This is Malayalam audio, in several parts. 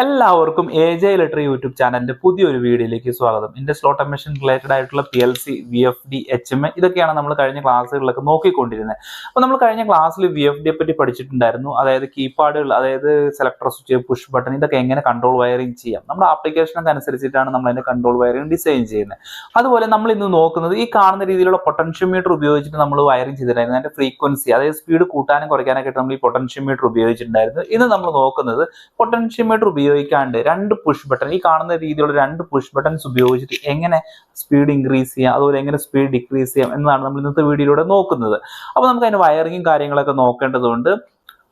എല്ലാവർക്കും എ ജെ ഇലക്ട്രി യൂട്യൂബ് ചാനലിന്റെ പുതിയൊരു വീഡിയോയിലേക്ക് സ്വാഗതം. ഇൻഡസ് ഓട്ടോമേഷൻ റിലേറ്റഡ് ആയിട്ടുള്ള P L C V F D H M ഇതൊക്കെയാണ് നമ്മൾ കഴിഞ്ഞ ക്ലാസ്സുകളിലൊക്കെ നോക്കിക്കൊണ്ടിരുന്നത്. അപ്പോൾ നമ്മൾ കഴിഞ്ഞ ക്ലാസ്സിൽ വി എഫ് ഡിയെ പറ്റി പഠിച്ചിട്ടുണ്ടായിരുന്നു. അതായത് കീപാഡുകൾ അതായത് സെലക്ടർ സ്വിച്ച് പുഷ് ബട്ടൺ ഇതൊക്കെ എങ്ങനെ കൺട്രോൾ വയറിംഗ് ചെയ്യാം. നമ്മുടെ ആപ്ലിക്കേഷനൊക്കെ അനുസരിച്ചിട്ടാണ് നമ്മൾ അതിന്റെ കൺട്രോൾ വയറിംഗ് ഡിസൈൻ ചെയ്യുന്നത്. അതുപോലെ നമ്മൾ ഇന്ന് നോക്കുന്നത് ഈ കാണുന്ന രീതിയിലുള്ള പൊട്ടൻഷ്യോമീറ്റർ ഉപയോഗിച്ചിട്ട് നമ്മൾ വയറിംഗ് ചെയ്തിട്ടുണ്ടായിരുന്നു. അതിന്റെ ഫ്രീക്വൻസി അതായത് സ്പീഡ് കൂട്ടാനും കുറയ്ക്കാനൊക്കെ നമ്മൾ ഈ പൊട്ടൻഷ്യോമീറ്റർ ഉപയോഗിച്ചിട്ടുണ്ടായിരുന്നു. ഇന്ന് നമ്മൾ നോക്കുന്നത് പൊട്ടൻഷ്യോമീറ്റർ ഉപയോഗിക്കാണ്ട് രണ്ട് പുഷ് ബട്ടൺ ഈ കാണുന്ന രീതിയിലുള്ള രണ്ട് പുഷ് ബട്ടൺസ് ഉപയോഗിച്ചിട്ട് എങ്ങനെ സ്പീഡ് ഇൻക്രീസ് ചെയ്യാം അതുപോലെ എങ്ങനെ സ്പീഡ് ഡിക്രീസ് ചെയ്യാം എന്നതാണ് നമ്മൾ ഇന്നത്തെ വീഡിയോയിലൂടെ നോക്കുന്നത്. അപ്പോൾ നമുക്ക് അതിന്റെ വയറിങ്ങും കാര്യങ്ങളൊക്കെ നോക്കേണ്ടതുണ്ട്.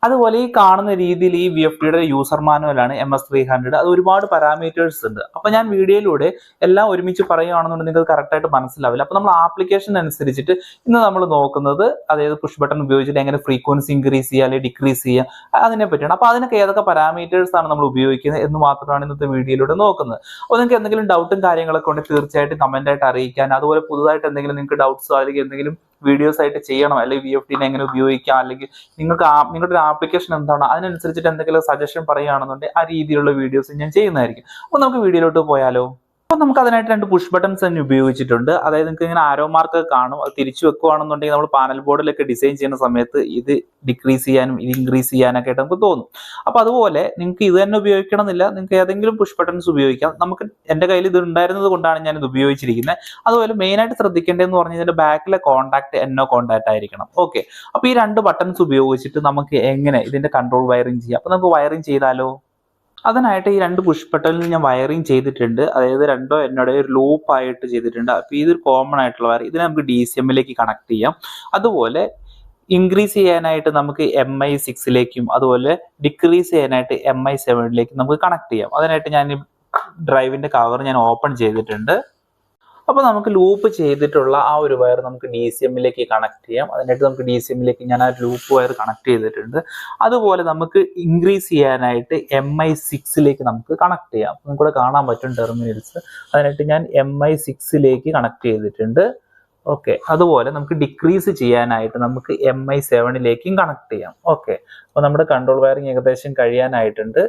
അതുപോലെ ഈ കാണുന്ന രീതിയിൽ ഈ വി എഫ് ഡിയുടെ യൂസർ മാനുവലാണ് എം എസ് ത്രീ ഹൺഡ്രഡ് അത് ഒരുപാട് പാരാമീറ്റേഴ്സ് ഉണ്ട്. അപ്പൊ ഞാൻ വീഡിയോയിലൂടെ എല്ലാം ഒരുമിച്ച് പറയുകയാണെന്നുണ്ടെങ്കിൽ നിങ്ങൾക്ക് കറക്റ്റ് ആയിട്ട് മനസ്സിലാവില്ല. അപ്പൊ നമ്മൾ ആപ്ലിക്കേഷൻ അനുസരിച്ചിട്ട് ഇന്ന് നമ്മൾ നോക്കുന്നത് അതായത് പുഷ് ബട്ടൺ ഉപയോഗിച്ചിട്ട് എങ്ങനെ ഫ്രീക്വൻസി ഇൻക്രീസ് ചെയ്യുക അല്ലെങ്കിൽ ഡിക്രീസ് ചെയ്യുക അതിനെ പറ്റിയാണ്. അപ്പൊ അതിനൊക്കെ ഏതൊക്കെ പാരാമീറ്റേഴ്സ് ആണ് നമ്മൾ ഉപയോഗിക്കുന്നത് എന്ന് മാത്രമാണ് ഇന്നത്തെ വീഡിയോയിലൂടെ നോക്കുന്നത്. അപ്പോൾ നിങ്ങൾക്ക് എന്തെങ്കിലും ഡൗട്ടും കാര്യങ്ങളൊക്കെ ഉണ്ടെങ്കിൽ തീർച്ചയായിട്ടും കമന്റ് ആയിട്ട് അറിയിക്കാൻ. അതുപോലെ പുതുതായിട്ട് എന്തെങ്കിലും നിങ്ങൾക്ക് ഡൗട്ട്സോ അല്ലെങ്കിൽ എന്തെങ്കിലും വീഡിയോസ് ആയിട്ട് ചെയ്യണം. അല്ലെങ്കിൽ വി എഫ് ടിനെ എങ്ങനെ ഉപയോഗിക്കാം? അല്ലെങ്കിൽ നിങ്ങൾക്ക് നിങ്ങളുടെ ഒരു ആപ്ലിക്കേഷൻ എന്താണ് അതിനനുസരിച്ചിട്ട് എന്തെങ്കിലും സജഷൻ പറയുകയാണെന്നുണ്ടെങ്കിൽ ആ രീതിയിലുള്ള വീഡിയോസ് ഞാൻ ചെയ്യുന്നതായിരിക്കും. അപ്പോൾ നമുക്ക് വീഡിയോയിലോട്ട് പോയാലോ? അപ്പോൾ നമുക്ക് അതിനായിട്ട് രണ്ട് പുഷ് ബട്ടൺസ് തന്നെ ഉപയോഗിച്ചിട്ടുണ്ട്. അതായത് നിങ്ങൾക്ക് ഇങ്ങനെ ആരോ മാർക്ക് കാണും. അത് തിരിച്ചു വെക്കുകയാണെന്നുണ്ടെങ്കിൽ നമ്മൾ പാനൽ ബോർഡിലൊക്കെ ഡിസൈൻ ചെയ്യുന്ന സമയത്ത് ഇത് ഡിക്രീസ് ചെയ്യാനും ഇത് ഇൻക്രീസ് ചെയ്യാനൊക്കെ ആയിട്ട് നമുക്ക് തോന്നും. അപ്പോൾ അതുപോലെ നിങ്ങൾക്ക് ഇത് തന്നെ ഉപയോഗിക്കണമെന്നില്ല. നിങ്ങൾക്ക് ഏതെങ്കിലും പുഷ് ബട്ടൺസ് ഉപയോഗിക്കാം. നമുക്ക് എന്റെ കയ്യിൽ ഇത് ഉണ്ടായിരുന്നത് കൊണ്ടാണ് ഞാൻ ഇത് ഉപയോഗിച്ചിരിക്കുന്നത്. അതുപോലെ മെയിൻ ആയിട്ട് ശ്രദ്ധിക്കേണ്ടതെന്ന് പറഞ്ഞാൽ കഴിഞ്ഞാൽ ബാക്കിലെ കോൺടാക്ട് എന്നോ കോൺടാക്ട് ആയിരിക്കണം. ഓക്കെ അപ്പോൾ ഈ രണ്ട് ബട്ടൺസ് ഉപയോഗിച്ചിട്ട് നമുക്ക് എങ്ങനെ ഇതിന്റെ കൺട്രോൾ വയറിംഗ് ചെയ്യാം? അപ്പോൾ നമുക്ക് വയറിംഗ് ചെയ്താലോ? അതിനായിട്ട് ഈ രണ്ട് പുഷ് ബട്ടണിൽ ഞാൻ വയറിംഗ് ചെയ്തിട്ടുണ്ട്. അതായത് രണ്ടോ എന്നോട് ഒരു ലൂപ്പ് ആയിട്ട് ചെയ്തിട്ടുണ്ട്. അപ്പൊ ഇതൊരു കോമൺ ആയിട്ടുള്ള വയർ. ഇതിനെ നമുക്ക് ഡി സി എമ്മിലേക്ക് കണക്ട് ചെയ്യാം. അതുപോലെ ഇൻക്രീസ് ചെയ്യാനായിട്ട് നമുക്ക് എം ഐ സിക്സിലേക്കും അതുപോലെ ഡിക്രീസ് ചെയ്യാനായിട്ട് എം ഐ സെവനിലേക്കും നമുക്ക് കണക്ട് ചെയ്യാം. അതിനായിട്ട് ഞാൻ ഡ്രൈവിന്റെ കവർ ഞാൻ ഓപ്പൺ ചെയ്തിട്ടുണ്ട്. അപ്പോൾ നമുക്ക് ലൂപ്പ് ചെയ്തിട്ടുള്ള ആ ഒരു വയർ നമുക്ക് ഡി സി എമ്മിലേക്ക് കണക്ട് ചെയ്യാം. അതിനായിട്ട് നമുക്ക് ഡി സി എമ്മിലേക്ക് ഞാൻ ആ ലൂപ്പ് വയർ കണക്ട് ചെയ്തിട്ടുണ്ട്. അതുപോലെ നമുക്ക് ഇൻക്രീസ് ചെയ്യാനായിട്ട് എം ഐ സിക്സിലേക്ക് നമുക്ക് കണക്ട് ചെയ്യാം. നമുക്കിവിടെ കാണാൻ പറ്റും ടെർമിനൽസ് അതിനായിട്ട് ഞാൻ എം ഐ സിക്സിലേക്ക് കണക്ട് ചെയ്തിട്ടുണ്ട്. ഓക്കെ അതുപോലെ നമുക്ക് ഡിക്രീസ് ചെയ്യാനായിട്ട് നമുക്ക് എം ഐ സെവനിലേക്കും കണക്ട് ചെയ്യാം. ഓക്കെ അപ്പോൾ നമ്മുടെ കൺട്രോൾ വയറിങ് ഏകദേശം കഴിയാനായിട്ടുണ്ട്.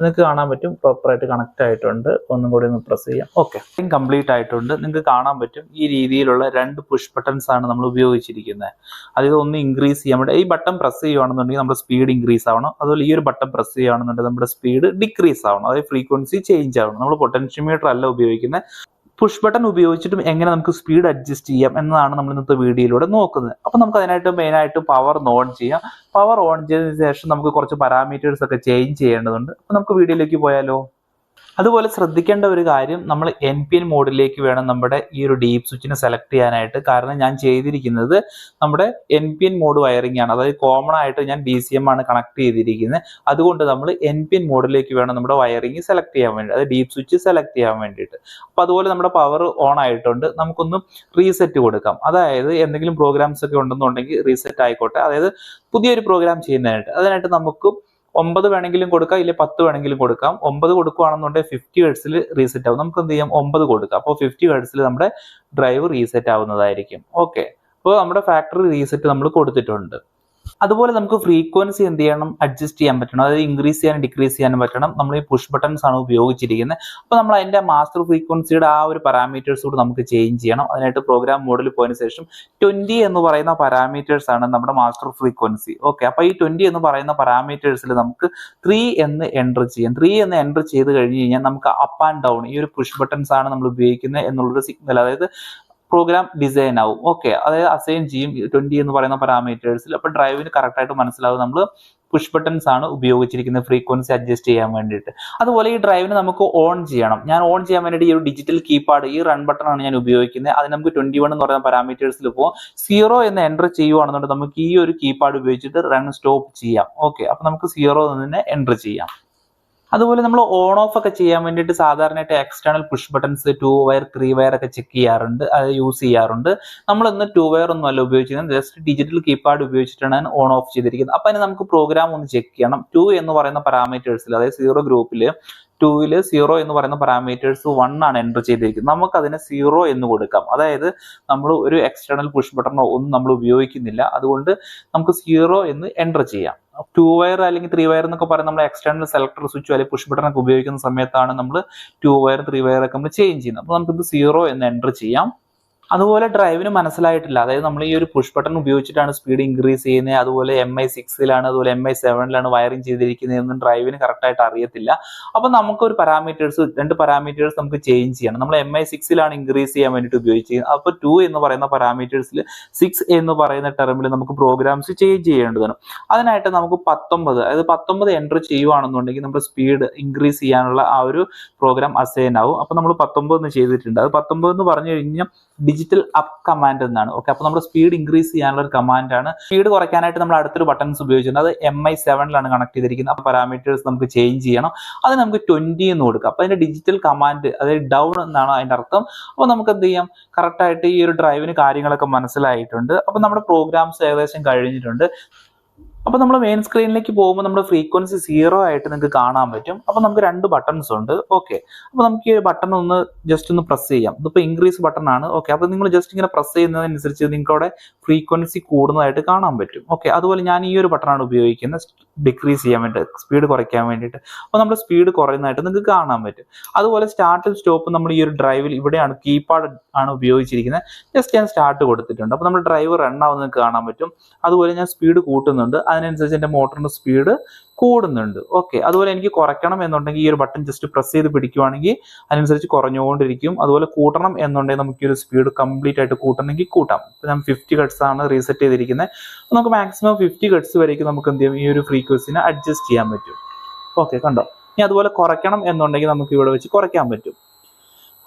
നിങ്ങൾക്ക് കാണാൻ പറ്റും പ്രോപ്പറായിട്ട് കണക്ട് ആയിട്ടുണ്ട്. ഒന്നും കൂടി ഒന്ന് പ്രസ് ചെയ്യാം. ഓക്കെ കംപ്ലീറ്റ് ആയിട്ടുണ്ട്. നിങ്ങൾക്ക് കാണാൻ പറ്റും ഈ രീതിയിലുള്ള രണ്ട് പുഷ് ബട്ടൺസ് ആണ് നമ്മൾ ഉപയോഗിച്ചിരിക്കുന്നത്. അതായത് ഒന്ന് ഇൻക്രീസ് ചെയ്യാൻ വേണ്ടി ഈ ബട്ടൺ പ്രസ് ചെയ്യുകയാണെന്നുണ്ടെങ്കിൽ നമ്മുടെ സ്പീഡ് ഇൻക്രീസ് ആവണം. അതുപോലെ ഈ ഒരു ബട്ടൺ പ്രസ് ചെയ്യുകയാണെന്നുണ്ടെങ്കിൽ നമ്മുടെ സ്പീഡ് ഡിക്രീസ് ആവണം. അതായത് ഫ്രീക്വൻസി ചേഞ്ച് ആവണം. നമ്മൾ പൊട്ടൻഷ്യമീറ്റർ അല്ല ഉപയോഗിക്കുന്നത്. പുഷ് ബട്ടൺ ഉപയോഗിച്ചിട്ടും എങ്ങനെ നമുക്ക് സ്പീഡ് അഡ്ജസ്റ്റ് ചെയ്യാം എന്നതാണ് നമ്മൾ ഇന്നത്തെ വീഡിയോയിലൂടെ നോക്കുന്നത്. അപ്പൊ നമുക്ക് അതിനായിട്ട് മെയിനായിട്ട് പവർ ഓൺ ചെയ്യാം. പവർ ഓൺ ചെയ്തതിനു ശേഷം നമുക്ക് കുറച്ച് പാരാമീറ്റേഴ്സ് ഒക്കെ ചേഞ്ച് ചെയ്യേണ്ടതുണ്ട്. അപ്പൊ നമുക്ക് വീഡിയോയിലേക്ക് പോയാലോ? അതുപോലെ ശ്രദ്ധിക്കേണ്ട ഒരു കാര്യം നമ്മൾ എൻ പി എൻ മോഡിലേക്ക് വേണം നമ്മുടെ ഈ ഒരു ഡീപ് സ്വിച്ചിനെ സെലക്ട് ചെയ്യാനായിട്ട്. കാരണം ഞാൻ ചെയ്തിരിക്കുന്നത് നമ്മുടെ N P N mode wiring ആണ്. അതായത് കോമൺ ആയിട്ട് ഞാൻ ഡി സി എം ആണ് കണക്ട് ചെയ്തിരിക്കുന്നത്. അതുകൊണ്ട് നമ്മൾ എൻ പി എൻ മോഡിലേക്ക് വേണം നമ്മുടെ വയറിംഗ് സെലക്ട് ചെയ്യാൻ വേണ്ടി അതായത് ഡീപ് സ്വിച്ച് സെലക്ട് ചെയ്യാൻ വേണ്ടിയിട്ട്. അപ്പോൾ അതുപോലെ നമ്മുടെ പവർ ഓൺ ആയിട്ടുണ്ട്. നമുക്കൊന്ന് റീസെറ്റ് കൊടുക്കാം. അതായത് എന്തെങ്കിലും പ്രോഗ്രാംസ് ഒക്കെ ഉണ്ടെന്നുണ്ടെങ്കിൽ റീസെറ്റ് ആയിക്കോട്ടെ. അതായത് പുതിയൊരു പ്രോഗ്രാം ചെയ്യുന്നതിനായിട്ട്. അതിനായിട്ട് നമുക്ക് ഒമ്പത് വേണമെങ്കിലും കൊടുക്കാം ഇല്ലെ പത്ത് വേണമെങ്കിലും കൊടുക്കാം. ഒമ്പത് കൊടുക്കുകയാണെന്നുണ്ടെങ്കിൽ ഫിഫ്റ്റി ഹെഡ്സിൽ റീസെറ്റ് ആവും. നമുക്ക് എന്ത് ചെയ്യാം? ഒമ്പത് കൊടുക്കാം. അപ്പോൾ ഫിഫ്റ്റി ഹെഡ്സിൽ നമ്മുടെ ഡ്രൈവ് റീസെറ്റ് ആവുന്നതായിരിക്കും. ഓക്കെ അപ്പോൾ നമ്മുടെ ഫാക്ടറി റീസെറ്റ് നമ്മൾ കൊടുത്തിട്ടുണ്ട്. അതുപോലെ നമുക്ക് ഫ്രീക്വൻസി എന്ത് ചെയ്യണം? അഡ്ജസ്റ്റ് ചെയ്യാൻ പറ്റണം. അതായത് ഇൻക്രീസ് ചെയ്യാനും ഡിക്രീസ് ചെയ്യാനും പറ്റണം. നമ്മൾ ഈ പുഷ് ബട്ടൺസ് ആണ് ഉപയോഗിച്ചിരിക്കുന്നത്. അപ്പോൾ നമ്മൾ അതിന്റെ മാസ്റ്റർ ഫ്രീക്വൻസിയുടെ ആ ഒരു പാരാമീറ്റേഴ്സ് കൂടെ നമുക്ക് ചേഞ്ച് ചെയ്യണം. അതിനായിട്ട് പ്രോഗ്രാം മോഡിൽ പോയതിനു ശേഷം ട്വന്റി എന്ന് പറയുന്ന പാരാമീറ്റേഴ്സ് ആണ് നമ്മുടെ മാസ്റ്റർ ഫ്രീക്വൻസി ഓക്കെ അപ്പോൾ ഈ ട്വന്റി എന്ന് പറയുന്ന പാരാമീറ്റേഴ്സിൽ നമുക്ക് ത്രീ എന്ന് എന്റർ ചെയ്യാം. ത്രീ എന്ന് എന്റർ ചെയ്ത് കഴിഞ്ഞ് കഴിഞ്ഞാൽ നമുക്ക് അപ്പ് ആൻഡ് ഡൗൺ ഈ ഒരു പുഷ് ബട്ടൺസ് ആണ് നമ്മൾ ഉപയോഗിക്കുന്നത് എന്നുള്ളൊരു സിഗ്നൽ അതായത് പ്രോഗ്രാം ഡിസൈൻ ആവും. ഓക്കെ അതായത് അസൈൻ ചെയ്യും ട്വന്റി എന്ന് പറയുന്ന പാരാമീറ്റേഴ്സിൽ അപ്പൊ ഡ്രൈവിന് കറക്റ്റ് ആയിട്ട് മനസ്സിലാവും നമ്മൾ പുഷ് ബട്ടൺസ് ആണ് ഉപയോഗിച്ചിരിക്കുന്നത് ഫ്രീക്വൻസി അഡ്ജസ്റ്റ് ചെയ്യാൻ വേണ്ടിയിട്ട്. അതുപോലെ ഈ ഡ്രൈവിന് നമുക്ക് ഓൺ ചെയ്യണം. ഞാൻ ഓൺ ചെയ്യാൻ വേണ്ടിയിട്ട് ഈ ഒരു ഡിജിറ്റൽ കീപാഡ് ഈ റൺ ബട്ടൺ ആണ് ഞാൻ ഉപയോഗിക്കുന്നത്. അത് നമുക്ക് ട്വന്റി വൺ എന്ന് പറയുന്ന പാരാമീറ്റേഴ്സിൽ പോകും സീറോ എന്ന് എന്റർ ചെയ്യുവാണെന്നുണ്ടെങ്കിൽ നമുക്ക് ഈ ഒരു കീപാഡ് ഉപയോഗിച്ചിട്ട് റൺ സ്റ്റോപ്പ് ചെയ്യാം. ഓക്കെ അപ്പൊ നമുക്ക് സീറോ എന്ന് തന്നെ എന്റർ ചെയ്യാം. അതുപോലെ നമ്മൾ ഓൺ ഓഫ് ഒക്കെ ചെയ്യാൻ വേണ്ടിയിട്ട് സാധാരണയായിട്ട് external push buttons two wire three wire ഒക്കെ ചെക്ക് ചെയ്യാറുണ്ട്. അത് യൂസ് ചെയ്യാറുണ്ട്. നമ്മൾ ഇന്ന് ടു വയർ ഒന്നും അല്ല ഉപയോഗിച്ചിരുന്നത്. ജസ്റ്റ് ഡിജിറ്റൽ കീപാഡ് ഉപയോഗിച്ചിട്ടാണ് ഓൺ ഓഫ് ചെയ്തിരിക്കുന്നത്. അപ്പം അതിന് നമുക്ക് പ്രോഗ്രാം ഒന്ന് ചെക്ക് ചെയ്യണം. ടു എന്ന് പറയുന്ന പാരാമീറ്റേഴ്സിൽ അതായത് സീറോ ഗ്രൂപ്പിൽ ടൂവിൽ സീറോ എന്ന് പറയുന്ന പാരാമീറ്റേഴ്സ് വൺ ആണ് എന്റർ ചെയ്തിരിക്കുന്നത്. നമുക്ക് അതിനെ സീറോ എന്ന് കൊടുക്കാം. അതായത് നമ്മൾ ഒരു എക്സ്റ്റേണൽ പുഷ് ബട്ടണോ ഒന്നും നമ്മൾ ഉപയോഗിക്കുന്നില്ല. അതുകൊണ്ട് നമുക്ക് സീറോ എന്ന് എന്റർ ചെയ്യാം. ടു വയർ അല്ലെങ്കിൽ ത്രീ വയർ എന്നൊക്കെ പറയുന്നത് നമ്മൾ എക്സ്റ്റേണൽ സെലക്ടർ സ്വിച്ചോ അല്ലെങ്കിൽ പുഷ് ബട്ടൺ ഒക്കെ ഉപയോഗിക്കുന്ന സമയത്താണ് നമ്മൾ ടു വയർ ത്രീ വയർ ഒക്കെ നമ്മൾ ചേഞ്ച് ചെയ്യുന്നത്. അപ്പോൾ ഇത് സീറോ എന്ന് എന്റർ ചെയ്യാം. അതുപോലെ ഡ്രൈവിന് മനസ്സിലായിട്ടില്ല. അതായത് നമ്മൾ ഈ ഒരു പുഷ് ബട്ടൺ ഉപയോഗിച്ചിട്ടാണ് സ്പീഡ് ഇൻക്രീസ് ചെയ്യുന്നത്. അതുപോലെ എം ഐ സിക്സിലാണ് അതുപോലെ എം ഐ സെവനിലാണ് വയറിംഗ് ചെയ്തിരിക്കുന്നത് എന്നും ഡ്രൈവിന് കറക്റ്റായിട്ട് അറിയത്തില്ല. അപ്പോൾ നമുക്ക് ഒരു പാരാമീറ്റേഴ്സ് രണ്ട് പാരാമീറ്റേഴ്സ് നമുക്ക് ചേഞ്ച് ചെയ്യണം. നമ്മൾ എം ഐ സിക്സിലാണ് ഇൻക്രീസ് ചെയ്യാൻ വേണ്ടിയിട്ട് ഉപയോഗിച്ചിരിക്കുന്നത്. അപ്പോൾ ടു എന്ന് പറയുന്ന പാരാമീറ്റേഴ്സിൽ സിക്സ് എന്ന് പറയുന്ന ടെർമിൽ നമുക്ക് പ്രോഗ്രാംസ് ചേഞ്ച് ചെയ്യേണ്ടതാണ് അതിനായിട്ട് നമുക്ക് പത്തൊമ്പത് അതായത് പത്തൊമ്പത് എന്റർ ചെയ്യുവാണെന്നുണ്ടെങ്കിൽ നമ്മുടെ സ്പീഡ് ഇൻക്രീസ് ചെയ്യാനുള്ള ആ ഒരു പ്രോഗ്രാം അസൈൻ ആവും. അപ്പോൾ നമ്മൾ പത്തൊമ്പത് എന്ന് ചെയ്തിട്ടുണ്ട്. അത് പത്തൊമ്പത് എന്ന് പറഞ്ഞു കഴിഞ്ഞാൽ ഡിജിറ്റൽ അപ്പ് കമാൻഡ് എന്നാണ്. ഓക്കെ അപ്പോൾ നമ്മുടെ സ്പീഡ് ഇൻക്രീസ് ചെയ്യാനുള്ള ഒരു കമാൻഡ് ആണ്. സ്പീഡ് കുറയ്ക്കാനായിട്ട് നമ്മൾ അടുത്തൊരു ബട്ടൺസ് ഉപയോഗിച്ചിട്ടുണ്ട്. അത് എം ഐ സെവനിലാണ് കണക്ട് ചെയ്തിരിക്കുന്നത്. അപ്പോൾ പാരാമീറ്റേഴ്സ് നമുക്ക് ചേഞ്ച് ചെയ്യണം. അത് നമുക്ക് ട്വന്റി എന്ന് കൊടുക്കാം. അപ്പോൾ അതിന്റെ ഡിജിറ്റൽ കമാൻഡ് അതായത് ഡൗൺ എന്നാണ് അതിന്റെ അർത്ഥം. അപ്പോൾ നമുക്ക് എന്ത് ചെയ്യാം? കറക്റ്റ് ആയിട്ട് ഈ ഒരു ഡ്രൈവിന് കാര്യങ്ങളൊക്കെ മനസ്സിലായിട്ടുണ്ട്. അപ്പോൾ നമ്മുടെ പ്രോഗ്രാംസ് ഏകദേശം കഴിഞ്ഞിട്ടുണ്ട്. അപ്പോൾ നമ്മൾ മെയിൻ സ്ക്രീനിലേക്ക് പോകുമ്പോൾ നമ്മുടെ ഫ്രീക്വൻസി സീറോ ആയിട്ട് നിങ്ങൾക്ക് കാണാൻ പറ്റും. അപ്പോൾ നമുക്ക് രണ്ട് ബട്ടൺസ് ഉണ്ട്. ഓക്കെ അപ്പോൾ നമുക്ക് ഈ ബട്ടൺ ഒന്ന് ജസ്റ്റ് ഒന്ന് പ്രസ് ചെയ്യാം. ഇതിപ്പോൾ ഇൻക്രീസ് ബട്ടൺ ആണ്. ഓക്കെ അപ്പോൾ നിങ്ങൾ ജസ്റ്റ് ഇങ്ങനെ പ്രസ് ചെയ്യുന്നതനുസരിച്ച് നിങ്ങൾക്ക് അവിടെ ഫ്രീക്വൻസി കൂടുന്നതായിട്ട് കാണാൻ പറ്റും. ഓക്കെ അതുപോലെ ഞാൻ ഈ ഒരു ബട്ടണാണ് ഉപയോഗിക്കുന്നത്. ഡിക്രീസ് ചെയ്യാൻ വേണ്ടി സ്പീഡ് കുറയ്ക്കാൻ വേണ്ടിയിട്ട്. അപ്പോൾ നമ്മുടെ സ്പീഡ് കുറയുന്നതായിട്ട് നിങ്ങൾക്ക് കാണാൻ പറ്റും. അതുപോലെ സ്റ്റാർട്ടും സ്റ്റോപ്പും നമ്മൾ ഈ ഒരു ഡ്രൈവിൽ ഇവിടെയാണ് കീപാഡ് ആണ് ഉപയോഗിച്ചിരിക്കുന്നത്. ജസ്റ്റ് ഞാൻ സ്റ്റാർട്ട് കൊടുത്തിട്ടുണ്ട്. അപ്പോൾ നമ്മുടെ ഡ്രൈവ് റൺ ആവുന്നത് കാണാൻ പറ്റും. അതുപോലെ ഞാൻ സ്പീഡ് കൂട്ടുന്നുണ്ട്. അതിനനുസരിച്ച് എന്റെ മോട്ടറിന്റെ സ്പീഡ് കൂടുന്നുണ്ട്. ഓക്കെ അതുപോലെ എനിക്ക് കുറയ്ക്കണം എന്നുണ്ടെങ്കിൽ ഈ ഒരു ബട്ടൺ ജസ്റ്റ് പ്രസ് ചെയ്ത് പിടിക്കുവാണെങ്കിൽ അതിനനുസരിച്ച് കുറഞ്ഞുകൊണ്ടിരിക്കും. അതുപോലെ കൂട്ടണം എന്നുണ്ടെങ്കിൽ നമുക്ക് ഈ ഒരു സ്പീഡ് കംപ്ലീറ്റ് ആയിട്ട് കൂട്ടണമെങ്കിൽ കൂട്ടാം. ഇപ്പം ഞാൻ ഫിഫ്റ്റി കട്ട്സ് ആണ് റീസെറ്റ് ചെയ്തിരിക്കുന്നത്. നമുക്ക് മാക്സിമം ഫിഫ്റ്റി കട്ട്സ് വരേക്കും നമുക്ക് എന്ത് ചെയ്യും? ഈ ഒരു ഫ്രീക്വൻസിനെ അഡ്ജസ്റ്റ് ചെയ്യാൻ പറ്റും. ഓക്കെ കണ്ടോ? ഇനി അതുപോലെ കുറയ്ക്കണം എന്നുണ്ടെങ്കിൽ നമുക്ക് ഇവിടെ വെച്ച് കുറയ്ക്കാൻ പറ്റും.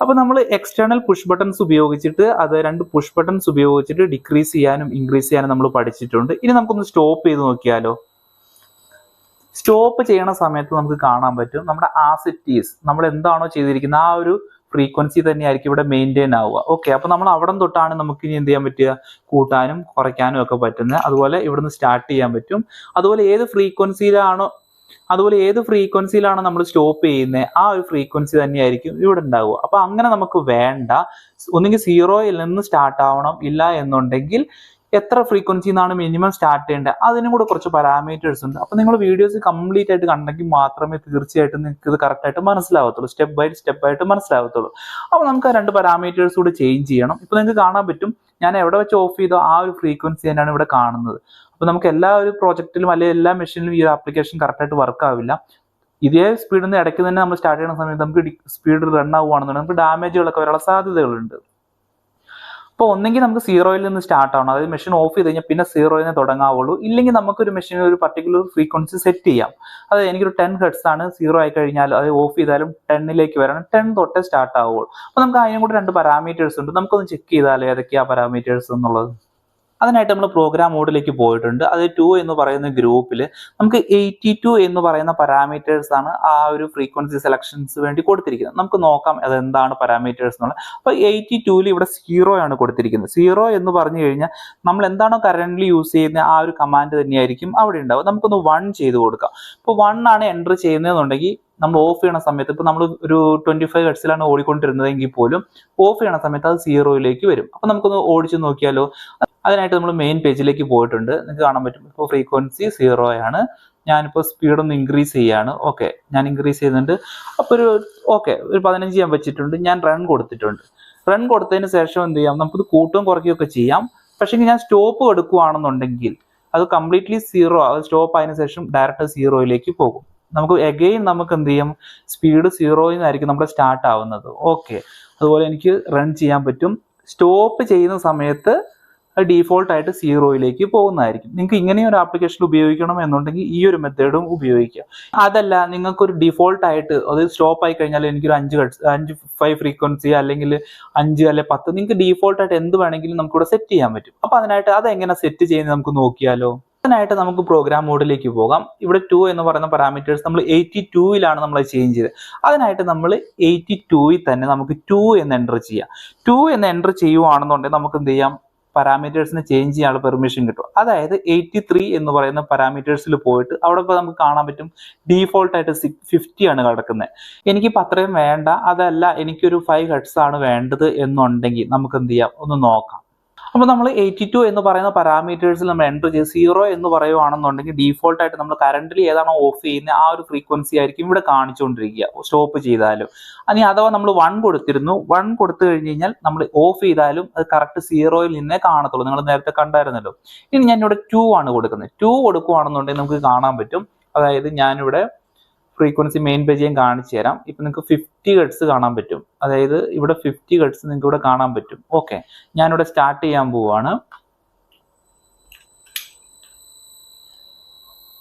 അപ്പോൾ നമ്മൾ എക്സ്റ്റേണൽ പുഷ് ബട്ടൺസ് ഉപയോഗിച്ചിട്ട് അത് രണ്ട് പുഷ് ബട്ടൺസ് ഉപയോഗിച്ചിട്ട് ഡിക്രീസ് ചെയ്യാനും ഇൻക്രീസ് ചെയ്യാനും നമ്മൾ പഠിച്ചിട്ടുണ്ട്. ഇനി നമുക്കൊന്ന് സ്റ്റോപ്പ് ചെയ്ത് നോക്കിയാലോ? സ്റ്റോപ്പ് ചെയ്യണ സമയത്ത് നമുക്ക് കാണാൻ പറ്റും നമ്മുടെ ആസിറ്റീസ് നമ്മൾ എന്താണോ ചെയ്തിരിക്കുന്നത്? ആ ഒരു ഫ്രീക്വൻസി തന്നെയായിരിക്കും ഇവിടെ മെയിന്റെയിൻ ആവുക. ഓക്കെ അപ്പോൾ നമ്മൾ അവിടെ തൊട്ടാണ് നമുക്ക് ഇനി എന്ത് ചെയ്യാൻ പറ്റുക? കൂട്ടാനും കുറയ്ക്കാനും ഒക്കെ പറ്റുന്നത്. അതുപോലെ ഇവിടുന്ന് സ്റ്റാർട്ട് ചെയ്യാൻ പറ്റും. അതുപോലെ ഏത് ഫ്രീക്വൻസിയിലാണോ അതുപോലെ ഏത് ഫ്രീക്വൻസിയിലാണ് നമ്മൾ സ്റ്റോപ്പ് ചെയ്യുന്നത് ആ ഒരു ഫ്രീക്വൻസി തന്നെയായിരിക്കും ഇവിടെ ഉണ്ടാവുക. അപ്പൊ അങ്ങനെ നമുക്ക് വേണ്ട. ഒന്നുകിൽ സീറോയിൽ നിന്ന് സ്റ്റാർട്ട് ആവണം ഇല്ല എന്നുണ്ടെങ്കിൽ എത്ര ഫ്രീക്വൻസി നിന്നാണ് മിനിമം സ്റ്റാർട്ട് ചെയ്യേണ്ടത് അതിനും കൂടെ കുറച്ച് പാരാമീറ്റേഴ്സ് ഉണ്ട്. അപ്പൊ നിങ്ങൾ വീഡിയോസ് കംപ്ലീറ്റ് ആയിട്ട് കണ്ടെങ്കിൽ മാത്രമേ തീർച്ചയായിട്ടും നിങ്ങൾക്ക് ഇത് കറക്റ്റ് ആയിട്ട് മനസ്സിലാവത്തുള്ളൂ. സ്റ്റെപ്പ് ബൈ സ്റ്റെപ്പ് ആയിട്ട് മനസ്സിലാവത്തുള്ളൂ. അപ്പോൾ നമുക്ക് ആ രണ്ട് പാരാമീറ്റേഴ്സ് കൂടെ ചേഞ്ച് ചെയ്യണം. ഇപ്പൊ നിങ്ങൾക്ക് കാണാൻ പറ്റും ഞാൻ എവിടെ വെച്ച് ഓഫ് ചെയ്തോ ആ ഒരു ഫ്രീക്വൻസി തന്നെയാണ് ഇവിടെ കാണുന്നത്. അപ്പൊ നമുക്ക് എല്ലാ ഒരു പ്രോജക്റ്റിലും അല്ലെങ്കിൽ എല്ലാ മെഷീനിലും ഈ ഒരു ആപ്ലിക്കേഷൻ കറക്റ്റായിട്ട് വർക്ക് ആവില്ല. ഇതേ സ്പീഡിൽ നിന്ന് ഇടയ്ക്ക് തന്നെ നമ്മൾ സ്റ്റാർട്ട് ചെയ്യുന്ന സമയത്ത് നമുക്ക് സ്പീഡ് റൺ ആവുകയാണെന്നുണ്ടെങ്കിൽ നമുക്ക് ഡാമേജുകളൊക്കെ വരാനുള്ള സാധ്യതകളുണ്ട്. അപ്പോൾ ഒന്നെങ്കിൽ നമുക്ക് സീറോയിൽ നിന്ന് സ്റ്റാർട്ട് ആവണം. അതായത് മെഷീൻ ഓഫ് ചെയ്ത് കഴിഞ്ഞാൽ പിന്നെ സീറോയിൽ നിന്ന് തുടങ്ങാവുള്ളൂ. ഇല്ലെങ്കിൽ നമുക്കൊരു മെഷീനിൽ ഒരു പർട്ടിക്കുലർ ഫ്രീക്വൻസി സെറ്റ് ചെയ്യാം. അതായത് എനിക്കൊരു ടെൻ ഹെഡ്സ് ആണ് സീറോ ആയി കഴിഞ്ഞാൽ അത് ഓഫ് ചെയ്താലും ടെന്നിലേക്ക് വരണം. ടെൻ തൊട്ടേ സ്റ്റാർട്ട് ആവുള്ളൂ. അപ്പോൾ നമുക്ക് അതിനും കൂടി രണ്ട് പാരാമീറ്റേഴ്സ് ഉണ്ട്. നമുക്കൊന്ന് ചെക്ക് ചെയ്താലോ ഏതൊക്കെയാ പാരാമീറ്റേഴ്സ് എന്നുള്ളത്. അതിനായിട്ട് നമ്മൾ പ്രോഗ്രാം മോഡിലേക്ക് പോയിട്ടുണ്ട്. അത് ടു എന്ന് പറയുന്ന ഗ്രൂപ്പിൽ നമുക്ക് എയ്റ്റി ടു എന്ന് പറയുന്ന പാരാമീറ്റേഴ്സ് ആണ് ആ ഒരു ഫ്രീക്വൻസി സെലക്ഷൻസ് വേണ്ടി കൊടുത്തിരിക്കുന്നത്. നമുക്ക് നോക്കാം അത് എന്താണ് പാരാമീറ്റേഴ്സ് എന്നുള്ളത് അപ്പോൾ എയ്റ്റി ടൂവിൽ ഇവിടെ സീറോ ആണ് കൊടുത്തിരിക്കുന്നത്. സീറോ എന്ന് പറഞ്ഞു കഴിഞ്ഞാൽ നമ്മൾ എന്താണോ കറന്റ് യൂസ് ചെയ്യുന്ന ആ ഒരു കമാൻഡ് തന്നെയായിരിക്കും അവിടെ ഉണ്ടാവും നമുക്കൊന്ന് വൺ ചെയ്ത് കൊടുക്കാം. ഇപ്പോൾ വൺ ആണ് എന്റർ ചെയ്യുന്നതെന്നുണ്ടെങ്കിൽ നമ്മൾ ഓഫ് ചെയ്യണ സമയത്ത് ഇപ്പൊ നമ്മൾ ഒരു ട്വന്റി ഫൈവ് ഹെഡ്സിലാണ് ഓടിക്കൊണ്ടിരുന്നതെങ്കിൽ പോലും ഓഫ് ചെയ്യണ സമയത്ത് അത് സീറോയിലേക്ക് വരും. അപ്പോൾ നമുക്കൊന്ന് ഓടിച്ച് നോക്കിയാലോ? അതിനായിട്ട് നമ്മൾ മെയിൻ പേജിലേക്ക് പോയിട്ടുണ്ട്. നിങ്ങൾക്ക് കാണാൻ പറ്റും. ഇപ്പോൾ ഫ്രീക്വൻസി സീറോ ആണ്. ഞാനിപ്പോൾ സ്പീഡ് ഒന്ന് ഇൻക്രീസ് ചെയ്യാണ്. ഓക്കെ ഞാൻ ഇൻക്രീസ് ചെയ്യുന്നുണ്ട്. അപ്പോൾ ഒരു ഓക്കെ ഒരു പതിനഞ്ച് ഞാൻ വെച്ചിട്ടുണ്ട്. ഞാൻ റൺ കൊടുത്തിട്ടുണ്ട്. റൺ കൊടുത്തതിന് ശേഷം എന്ത് ചെയ്യാം? നമുക്കിത് കൂട്ടുകയും കുറയ്ക്കുകയും ഒക്കെ ചെയ്യാം. പക്ഷേ ഞാൻ സ്റ്റോപ്പ് എടുക്കുകയാണെന്നുണ്ടെങ്കിൽ അത് കംപ്ലീറ്റ്ലി സീറോ അത് സ്റ്റോപ്പ് ആയതിനു ശേഷം ഡയറക്റ്റ് സീറോയിലേക്ക് പോകും. നമുക്ക് എഗെയിൻ നമുക്ക് എന്ത് ചെയ്യാം? സ്പീഡ് സീറോയിൽ നിന്നായിരിക്കും നമ്മുടെ സ്റ്റാർട്ട് ആവുന്നത്. ഓക്കെ അതുപോലെ എനിക്ക് റൺ ചെയ്യാൻ പറ്റും. സ്റ്റോപ്പ് ചെയ്യുന്ന സമയത്ത് ഡീഫോൾട്ട് ആയിട്ട് സീറോയിലേക്ക് പോകുന്നതായിരിക്കും. നിങ്ങൾക്ക് ഇങ്ങനെ ഒരു ആപ്ലിക്കേഷൻ ഉപയോഗിക്കണം എന്നുണ്ടെങ്കിൽ ഈ ഒരു മെത്തേഡും ഉപയോഗിക്കാം അതല്ല നിങ്ങൾക്കൊരു ഒരു ഡിഫോൾട്ട് ആയിട്ട് അത് സ്റ്റോപ്പ് ആയി കഴിഞ്ഞാൽ എനിക്കൊരു അഞ്ച് കട്ട്സ് അഞ്ച് ഫൈവ് ഫ്രീക്വൻസി അല്ലെങ്കിൽ അഞ്ച് അല്ലെ പത്ത് നിങ്ങൾക്ക് ഡീഫോൾട്ടായിട്ട് എന്ത് വേണമെങ്കിലും നമുക്കിവിടെ സെറ്റ് ചെയ്യാൻ പറ്റും. അപ്പം അതിനായിട്ട് അതെങ്ങനെ സെറ്റ് ചെയ്യുന്നത് നമുക്ക് നോക്കിയാലോ? അതിനായിട്ട് നമുക്ക് പ്രോഗ്രാം മോഡിലേക്ക് പോകാം. ഇവിടെ ടു എന്ന് പറയുന്ന പാരാമീറ്റേഴ്സ് നമ്മൾ എയ്റ്റി ടൂവിലാണ് നമ്മൾ ചേഞ്ച് ചെയ്തത്. അതിനായിട്ട് നമ്മൾ എയ്റ്റി ടൂവിൽ തന്നെ നമുക്ക് ടു എന്ന് എന്റർ ചെയ്യാം. ടു എന്ന് എന്റർ ചെയ്യുവാണെന്നുണ്ടെങ്കിൽ നമുക്ക് എന്ത് ചെയ്യാം? പാരാമീറ്റേഴ്സിനെ ചേഞ്ച് ചെയ്യാനുള്ള പെർമിഷൻ കിട്ടും. അതായത് എയ്റ്റി ത്രീ എന്ന് പറയുന്ന പാരാമീറ്റേഴ്സിൽ പോയിട്ട് അവിടെ ഇപ്പോൾ നമുക്ക് കാണാൻ പറ്റും ഡീഫോൾട്ട് ആയിട്ട് സിക്സ് ഫിഫ്റ്റി ആണ് കിടക്കുന്നത് എനിക്കിപ്പോൾ അത്രയും വേണ്ട അതല്ല എനിക്കൊരു ഫൈവ് ഹെഡ്സ് ആണ് വേണ്ടത് എന്നുണ്ടെങ്കിൽ നമുക്ക് എന്ത് ചെയ്യാം? ഒന്ന് നോക്കാം. അപ്പോൾ നമ്മൾ എയ്റ്റി ടു എന്ന് പറയുന്ന പാരാമീറ്റേഴ്സിൽ നമ്മൾ എന്റർ ചെയ്ത് സീറോ എന്ന് പറയുവാണെന്നുണ്ടെങ്കിൽ ഡീഫോൾട്ട് ആയിട്ട് നമ്മൾ കറണ്ടിൽ ഏതാണോ ഓഫ് ചെയ്യുന്നത് ആ ഒരു ഫ്രീക്വൻസി ആയിരിക്കും ഇവിടെ കാണിച്ചുകൊണ്ടിരിക്കുക. സ്റ്റോപ്പ് ചെയ്താലും. ഇനി അഥവാ നമ്മൾ വൺ കൊടുത്തിരുന്നു വൺ കൊടുത്തു കഴിഞ്ഞ് കഴിഞ്ഞാൽ നമ്മൾ ഓഫ് ചെയ്താലും അത് കറക്റ്റ് സീറോയിൽ നിന്നേ കാണത്തുള്ളൂ. നിങ്ങൾ നേരത്തെ കണ്ടായിരുന്നല്ലോ. ഇനി ഞാൻ ഇവിടെ ടു ആണ് കൊടുക്കുന്നത്. ടു കൊടുക്കുവാണെന്നുണ്ടെങ്കിൽ നമുക്ക് കാണാൻ പറ്റും. അതായത് ഞാനിവിടെ ഫ്രീക്വൻസി മെയിൻ പേജ് ഞാൻ കാണിച്ചു തരാം. ഇപ്പൊ നിങ്ങൾക്ക് ഫിഫ്റ്റി ഗഡ്സ് കാണാൻ പറ്റും. അതായത് ഇവിടെ ഫിഫ്റ്റി ഗഡ്സ് നിങ്ങൾക്ക് ഇവിടെ കാണാൻ പറ്റും. ഓക്കെ ഞാനിവിടെ സ്റ്റാർട്ട് ചെയ്യാൻ പോവാണ്.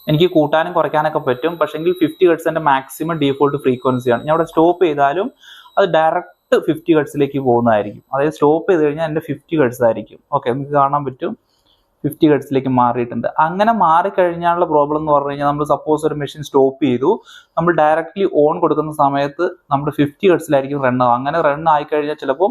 എനിക്ക് കൂട്ടാനും കുറയ്ക്കാനൊക്കെ പറ്റും. പക്ഷെങ്കിൽ ഫിഫ്റ്റി ഗഡ്സ് എന്റെ മാക്സിമം ഡീഫോൾട്ട് ഫ്രീക്വൻസിയാണ് ഞാൻ ഇവിടെ സ്റ്റോപ്പ് ചെയ്താലും അത് ഡയറക്റ്റ് ഫിഫ്റ്റി ഗഡ്സിലേക്ക് പോകുന്നതായിരിക്കും. അതായത് സ്റ്റോപ്പ് ചെയ്ത് കഴിഞ്ഞാൽ എന്റെ ഫിഫ്റ്റി ഗഡ്സ് ആയിരിക്കും. ഓക്കെ നിങ്ങൾക്ക് കാണാൻ പറ്റും. ഫിഫ്റ്റി ഹെഡ്സിലേക്ക് മാറിയിട്ടുണ്ട്. അങ്ങനെ മാറിക്കഴിഞ്ഞാലുള്ള പ്രോബ്ലം എന്ന് പറഞ്ഞു കഴിഞ്ഞാൽ നമ്മൾ സപ്പോസ് ഒരു മെഷീൻ സ്റ്റോപ്പ് ചെയ്തു നമ്മൾ ഡയറക്റ്റ്ലി ഓൺ കൊടുക്കുന്ന സമയത്ത് നമ്മൾ ഫിഫ്റ്റി ഹെഡ്സിലായിരിക്കും റൺ ആവുക. അങ്ങനെ റൺ ആയി കഴിഞ്ഞാൽ ചിലപ്പോൾ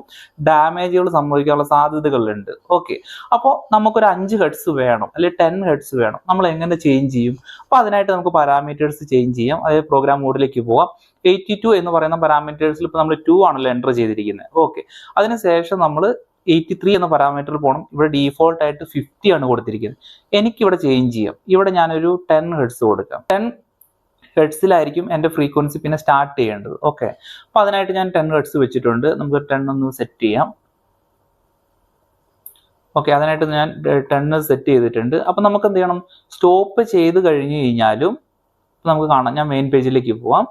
ഡാമേജുകൾ സംഭവിക്കാനുള്ള സാധ്യതകളുണ്ട്. ഓക്കെ അപ്പോൾ നമുക്കൊരു അഞ്ച് ഹെഡ്സ് വേണം അല്ലെങ്കിൽ ടെൻ ഹെഡ്സ് വേണം. നമ്മൾ എങ്ങനെ ചേഞ്ച് ചെയ്യും? അപ്പോൾ അതിനായിട്ട് നമുക്ക് പാരാമീറ്റേഴ്സ് ചേഞ്ച് ചെയ്യാം. അതായത് പ്രോഗ്രാം മോഡിലേക്ക് പോവാം. എയ്റ്റി ടു എന്ന് പറയുന്ന പാരാമീറ്റേഴ്സിൽ ഇപ്പോൾ നമ്മൾ ടു ആണല്ലോ എന്റർ ചെയ്തിരിക്കുന്നത്. ഓക്കെ അതിനുശേഷം നമ്മൾ എയ്റ്റി ത്രീ എന്ന പാരാമീറ്ററിൽ പോകണം ഇവിടെ ഡീഫോൾട്ട് ആയിട്ട് ഫിഫ്റ്റി ആണ് കൊടുത്തിരിക്കുന്നത്. എനിക്കിവിടെ ചേഞ്ച് ചെയ്യാം. ഇവിടെ ഞാനൊരു ടെൻ ഹെഡ്സ് കൊടുക്കാം. ടെൻ ഹെഡ്സിലായിരിക്കും എന്റെ ഫ്രീക്വൻസി പിന്നെ സ്റ്റാർട്ട് ചെയ്യേണ്ടത്. ഓക്കെ അപ്പോൾ അതിനായിട്ട് ഞാൻ ടെൻ ഹെഡ്സ് വെച്ചിട്ടുണ്ട്. നമുക്ക് ടെൻ ഒന്ന് സെറ്റ് ചെയ്യാം. ഓക്കെ അതിനായിട്ട് ഞാൻ ടെന്ന് സെറ്റ് ചെയ്തിട്ടുണ്ട്. അപ്പം നമുക്ക് എന്ത് ചെയ്യണം? സ്റ്റോപ്പ് ചെയ്ത് കഴിഞ്ഞ് കഴിഞ്ഞാലും നമുക്ക് കാണാം. ഞാൻ മെയിൻ പേജിലേക്ക് പോവാം.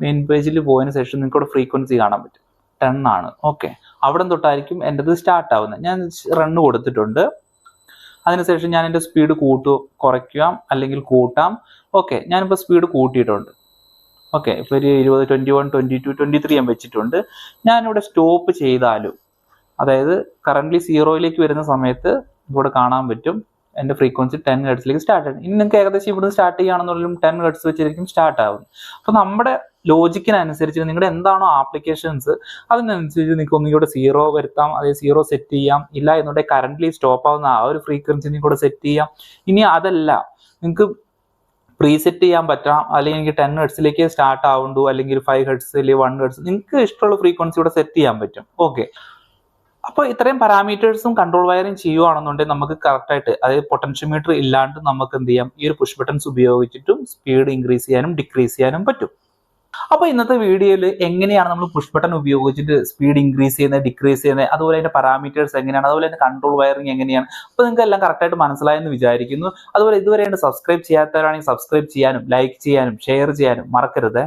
മെയിൻ പേജിൽ പോയതിന് ശേഷം നിങ്ങൾക്ക് ഫ്രീക്വൻസി കാണാൻ പറ്റും. ടെൻ ആണ്. ഓക്കെ അവിടെ തൊട്ടായിരിക്കും എന്റെത് സ്റ്റാർട്ട് ആവുന്നത്. ഞാൻ റണ്ണ് കൊടുത്തിട്ടുണ്ട്. അതിനുശേഷം ഞാൻ എന്റെ സ്പീഡ് കൂട്ടു കുറയ്ക്കാം അല്ലെങ്കിൽ കൂട്ടാം. ഓക്കെ ഞാനിപ്പോൾ സ്പീഡ് കൂട്ടിയിട്ടുണ്ട്. ഓക്കെ ഇപ്പോൾ ഒരു ഇരുപത് twenty one twenty two twenty three ഞാൻ വെച്ചിട്ടുണ്ട്. ഞാനിവിടെ സ്റ്റോപ്പ് ചെയ്താലും അതായത് കറന്റ്ലി സീറോയിലേക്ക് വരുന്ന സമയത്ത് ഇവിടെ കാണാൻ പറ്റും. എന്റെ ഫ്രീക്വൻസി ടെൻ ഹെഡ്സിലേക്ക് സ്റ്റാർട്ട് ചെയ്യും ഇനി നിങ്ങൾക്ക് ഏകദേശം ഇവിടുന്ന് സ്റ്റാർട്ട് ചെയ്യുകയാണെന്നുണ്ടെങ്കിലും ടെൻ ഹെഡ്സ് വെച്ചിരിക്കും സ്റ്റാർട്ട് ആവും. അപ്പോൾ നമ്മുടെ ലോജിക്കിനനുസരിച്ച് നിങ്ങളുടെ എന്താണോ ആപ്ലിക്കേഷൻസ് അതിനനുസരിച്ച് നിങ്ങൾക്ക് ഒന്നുകൂടെ സീറോ വരുത്താം. അതായത് സീറോ സെറ്റ് ചെയ്യാം. ഇല്ല എന്നുണ്ടെങ്കിൽ കറന്റ്ലി സ്റ്റോപ്പ് ആവുന്ന ആ ഒരു ഫ്രീക്വൻസി നിങ്ങൾ സെറ്റ് ചെയ്യാം. ഇനി അതല്ല നിങ്ങൾക്ക് പ്രീസെറ്റ് ചെയ്യാൻ പറ്റാം. അല്ലെങ്കിൽ എനിക്ക് ടെൻ ഹെഡ്സിലേക്ക് സ്റ്റാർട്ട് ആവുണ്ടു അല്ലെങ്കിൽ ഫൈവ് ഹെഡ്സ് അല്ലെങ്കിൽ വൺ ഹെഡ്സ് നിങ്ങൾക്ക് ഇഷ്ടമുള്ള ഫ്രീക്വൻസി ഇവിടെ സെറ്റ് ചെയ്യാൻ പറ്റും. ഓക്കെ അപ്പോൾ ഇത്രയും പാരാമീറ്റേഴ്സും കൺട്രോൾ വയറും ചെയ്യുവാണെന്നുണ്ടെങ്കിൽ നമുക്ക് കറക്റ്റായിട്ട് അതായത് പൊട്ടൻഷ്യോമീറ്റർ ഇല്ലാണ്ട് നമുക്ക് എന്ത് ചെയ്യാം? ഈ ഒരു പുഷ് ബട്ടൺസ് ഉപയോഗിച്ചിട്ടും സ്പീഡ് ഇൻക്രീസ് ചെയ്യാനും ഡിക്രീസ് ചെയ്യാനും പറ്റും. അപ്പോൾ ഇന്നത്തെ വീഡിയോയിൽ എങ്ങനെയാണ് നമ്മൾ പുഷ് ബട്ടൺ ഉപയോഗിച്ചിട്ട് സ്പീഡ് ഇൻക്രീസ് ചെയ്യുന്നത് ഡിക്രീസ് ചെയ്യുന്നത് അതുപോലെ അതിന്റെ പാരാമീറ്റേഴ്സ് എങ്ങനെയാണ് അതുപോലെ അതിന്റെ കൺട്രോൾ വയറിംഗ് എങ്ങനെയാണ്? അപ്പോൾ നിങ്ങൾക്ക് എല്ലാം കറക്റ്റായിട്ട് മനസ്സിലായെന്ന് വിചാരിക്കുന്നു. അതുപോലെ ഇതുവരെ സബ്സ്ക്രൈബ് ചെയ്യാത്തവരാണെങ്കിൽ സബ്സ്ക്രൈബ് ചെയ്യാനും ലൈക്ക് ചെയ്യാനും ഷെയർ ചെയ്യാനും മറക്കരുത്.